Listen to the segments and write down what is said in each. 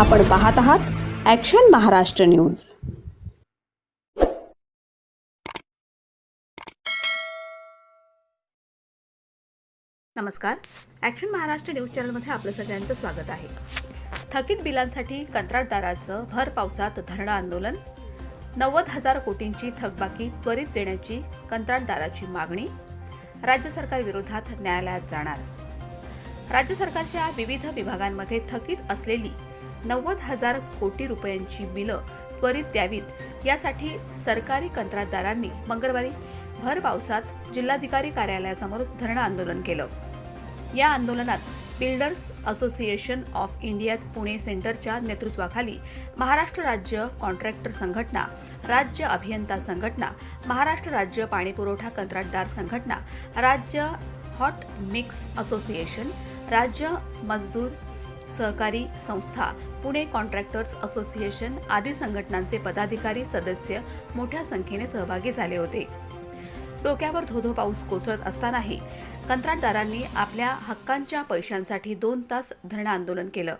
आपण पाहत आहात ॲक्शन महाराष्ट्र न्यूज नमस्कार. ॲक्शन महाराष्ट्र न्यूज चॅनलमध्ये आपलं सगळ्यांचं स्वागत आहे. थकीत बिलांसाठी कंत्राटदाराचं भर पावसात धरणं आंदोलन. नव्वद हजार कोटींची थकबाकी त्वरित देण्याची कंत्राटदाराची मागणी. राज्य सरकार विरोधात न्यायालयात जाणार. राज्य सरकारच्या विविध विभागांमध्ये थकीत असलेली नव्वद हजार कोटी रुपयांची बिलं त्वरित द्यावीत. यासाठी सरकारी कंत्राटदारांनी मंगळवारी भर पावसात जिल्हाधिकारी कार्यालयासमोर धरणं आंदोलन केलं. या आंदोलनात builders association of India Pune सेंटरच्या नेतृत्वाखाली महाराष्ट्र राज्य कॉन्ट्रॅक्टर संघटना राज्य अभियंता संघटना महाराष्ट्र राज्य पाणीपुरवठा कंत्राटदार संघटना राज्य हॉट मिक्स असोसिएशन राज्य मजदूर सहकारी संस्था पुणे कॉन्ट्रॅक्टर्स असोसिएशन आदी संघटनांचे पदाधिकारी सदस्य मोठ्या संख्येने सहभागी झाले होते. डोक्यावर धोधो पाऊस कोसळत असतानाही कंत्राटदारांनी आपल्या हक्कांच्या पैशांसाठी दोन तास धरणं आंदोलन केलं.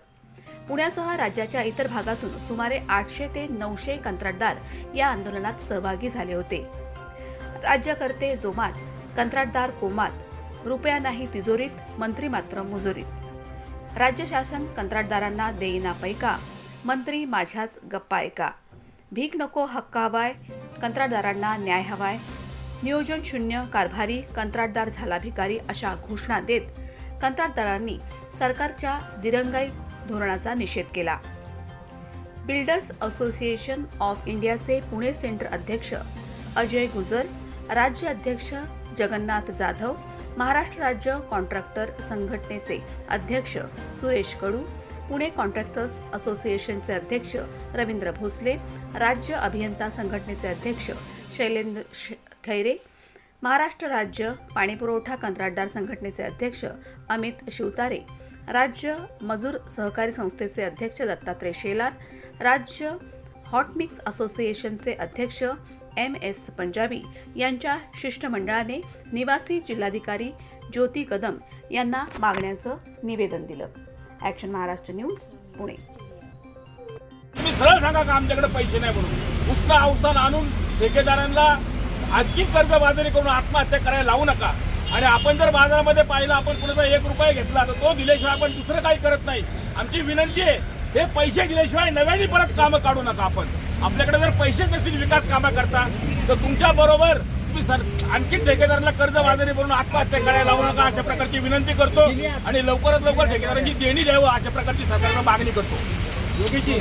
पुण्यासह राज्याच्या इतर भागातून सुमारे आठशे ते नऊशे कंत्राटदार या आंदोलनात सहभागी झाले होते. राज्यकर्ते जोमात कंत्राटदार कोमात रुपया नाही तिजोरीत मंत्री मात्र मुजोरीत. राज्य शासन कंत्राटदारांना देईना पैका. मंत्री माझ्याच गप्पा ऐका. भीक नको हक्क हवाय कंत्राटदारांना न्याय हवाय. नियोजन शून्य कारभारी कंत्राटदार झाला भिकारी अशा घोषणा देत कंत्राटदारांनी सरकारच्या दिरंगाई धोरणाचा निषेध केला. बिल्डर्स असोसिएशन ऑफ इंडियाचे पुणे सेंटर अध्यक्ष अजय गुजर राज्य अध्यक्ष जगन्नाथ जाधव महाराष्ट्र राज्य कॉन्ट्रॅक्टर संघटनेचे अध्यक्ष सुरेश कडू पुणे कॉन्ट्रॅक्टर्स असोसिएशनचे अध्यक्ष रवींद्र भोसले राज्य अभियंता संघटनेचे अध्यक्ष शैलेंद्र खैरे महाराष्ट्र राज्य पाणीपुरवठा कंत्राटदार संघटनेचे अध्यक्ष अमित शिवतारे राज्य मजूर सहकारी संस्थेचे अध्यक्ष दत्तात्रय शेलार राज्य हॉटमिक्स असोसिएशनचे अध्यक्ष एम एस पंजाबी यांच्या शिष्टमंडळाने निवासी जिल्हाधिकारी ज्योती कदम यांना मागण्याचं निवेदन दिलं. Action Maharashtra News Pune. तुम्ही सरळ सांगा का आमच्याकडे पैसे नाही म्हणून? उसना अवसान आणून ठेकेदारांना आणखी कर्जबाजारी करून आत्महत्या करायला लावू नका. आणि आपण जर बाजारामध्ये पाहिलं आपण कुणाचा एक रुपया घेतला तर तो दिल्याशिवाय आपण दुसरं काही करत नाही. आमची विनंती आहे हे पैसे दिल्याशिवाय नव्याने परत कामं काढू नका आपण. आपल्याकडे जर पैसे नसतील विकास कामा करता तर तुमच्या बरोबर तुम्ही सर आणखी कर्ज वाजारी बनवून आत्महत्या करायला लावू नका अशा प्रकारची विनंती करतो आणि लवकरात लवकर ठेकेदारांची देणी द्यावं अशा प्रकारची सरकारला मागणी करतो. योगीजी